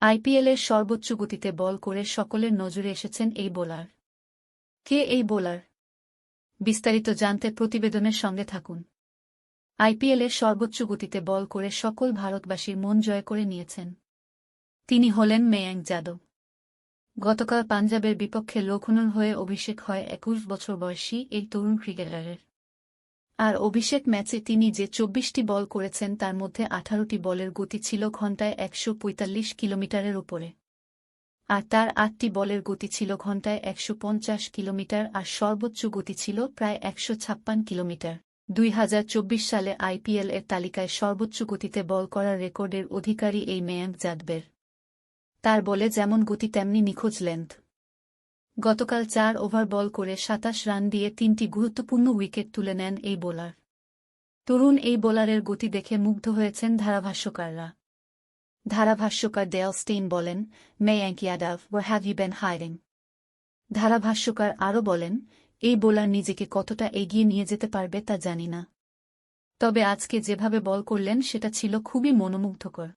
আইপিএলের সর্বোচ্চ গতিতে বল করে সকলের নজরে এসেছেন এই বোলার। কে এই বোলার? বিস্তারিত জানতে প্রতিবেদনের সঙ্গে থাকুন। আইপিএলের সর্বোচ্চ গতিতে বল করে সকল ভারতবাসীর মন জয় করে নিয়েছেন। তিনি হলেন মেয়াঙ্ক যাদব। গতকাল পাঞ্জাবের বিপক্ষে লখনৌ হয়ে অভিষেক হয় একুশ বছর বয়সী এই তরুণ ক্রিকেটারের। আর অভিষেক ম্যাচে তিনি যে চব্বিশটি বল করেছেন তার মধ্যে আঠারোটি বলের গতি ছিল ঘণ্টায় একশো পঁয়তাল্লিশ কিলোমিটারের উপরে। আর তার আটটি বলের গতি ছিল ঘণ্টায় একশো পঞ্চাশ কিলোমিটার আর সর্বোচ্চ গতি ছিল প্রায় একশো কিলোমিটার। দুই হাজার চব্বিশ সালে আইপিএল এর তালিকায় সর্বোচ্চ গতিতে বল করার রেকর্ডের অধিকারী এই মেয়াঙ্ক জাদবের। তার বলে যেমন গতি, তেমনি নিখোঁজ লেন্থ। গতকাল চার ওভার বল করে সাতাশ রান দিয়ে তিনটি গুরুত্বপূর্ণ উইকেট তুলে নেন এই বোলার। তরুণ এই বোলারের গতি দেখে মুগ্ধ হয়েছেন ধারাভাষ্যকাররা। ধারাভাষ্যকার দেয়াল স্টেইন বলেন Mayank Yadav where have you been hiring ধারাভাষ্যকার আরও বলেন, এই বোলার নিজেকে কতটা এগিয়ে নিয়ে যেতে পারবে তা জানি না। তবে আজকে যেভাবে বল করলেন, সেটা ছিল খুবই মনোমুগ্ধকর।